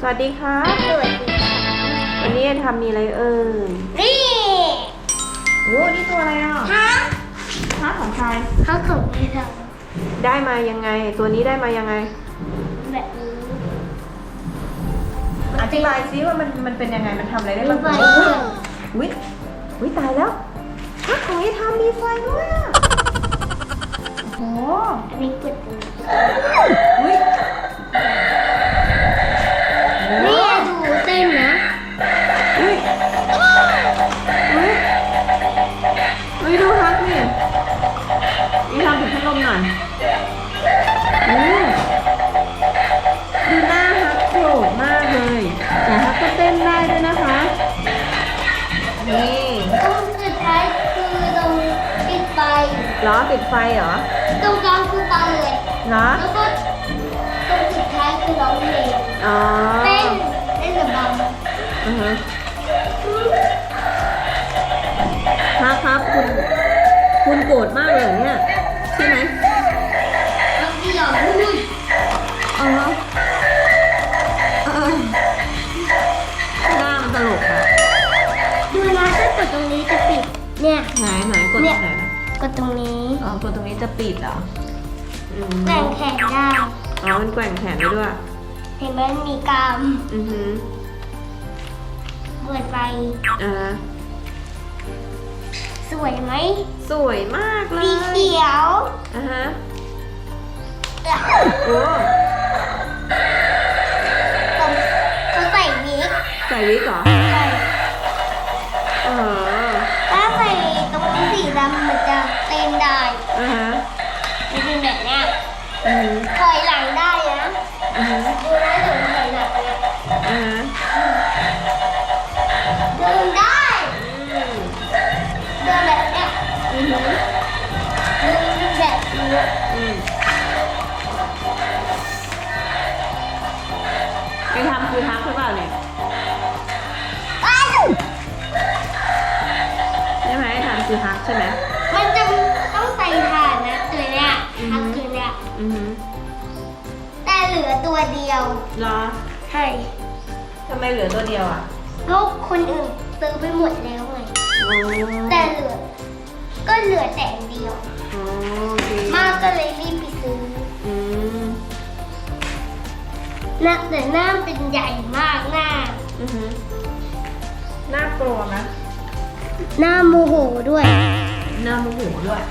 สวัสดีครับสวัสดีค่ะวันนี้จะทำมีอะไรเอ่ยนี่โอ้นี่ตัวอะไรอะฮะฮะของใครเขาส่งให้เราได้มายังไง ตัวนี้ได้มายังไง แบบนี้อธิบายซิว่ามันมันเป็นยังไงมันทำอะไรได้มีบ้างไฟด้วยอุ้ยอุ้ยตายแล้วฮะของนี้ทำมีไฟด้วยอะโอ้โหอันนี้กด นี่ตรงสุดท้ายคือตรงปิดไฟล้อปิดไฟเหรอ ตรงกลางคือเปิดเหรอ แล้วก็ตรงสุดท้ายคือร้องเพลงอ๋อเต้นเต้นระบอือฮะฮักครับคุณ คุณโกรธมากเลยเหรอเนี่ย เนี่ย ไหนไหนกดตรงไหนนะกดตรงนี้อ๋อกดตรงนี้จะปิดเหรออืมแกว่งแขนได้ อ๋อมันแกว่งแขนได้ด้วย เห็นไหมมันมีกรามอือฮึเปิดไฟอ่าสวยไหมสวยมากเลสียเขียวอะฮะโอ้ผมเขาใส่วิกใส่วิกเหรอ ใช่อ๋อ อือฮึถอยหลังได้นะอือฮึดูนะเดี๋ยวถอยหลังเนี่ยอ่าฮะเดินได้อืมเดินแบบเนี้ยอือฮึเดินแบบนี้อืมไปทำคือทักหรือเปล่าเนี่ยอ้าวใช่ไหมทำคือฮักใช่ไหม เหลือตัวเดียวเหรอใช่ทำไมเหลือตัวเดียวอะลูกคนอื่นซื้อไปหมดแล้วไงโอ้แต่เหลือ ก็เหลือแต่อันเดียวโอเคมากก็เลยรีบไปซื้ออืมหน้าแต่หน้าเป็นใหญ่มากหน้า อือฮึน่ากลัวไหมหน้าโมโหด้วย น่าโมโหด้วย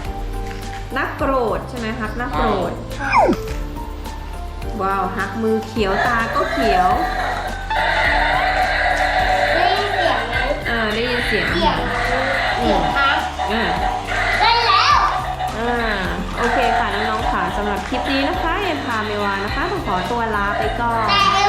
น่าโกรธใช่ไหมฮักน่าโกรธ ใช่ ว้าวฮักมือเขียวตาก็เขียว ได้ยินเสียงไหมเออได้ยินเสียงเสียงเสียงพักอ่าได้แล้ว อ่าโอเคค่ะน้องๆค่ะสำหรับคลิปนี้นะคะเอ็มพาเมวานะคะต้องขอตัวลาไปก่อน แต่ไอ้ว่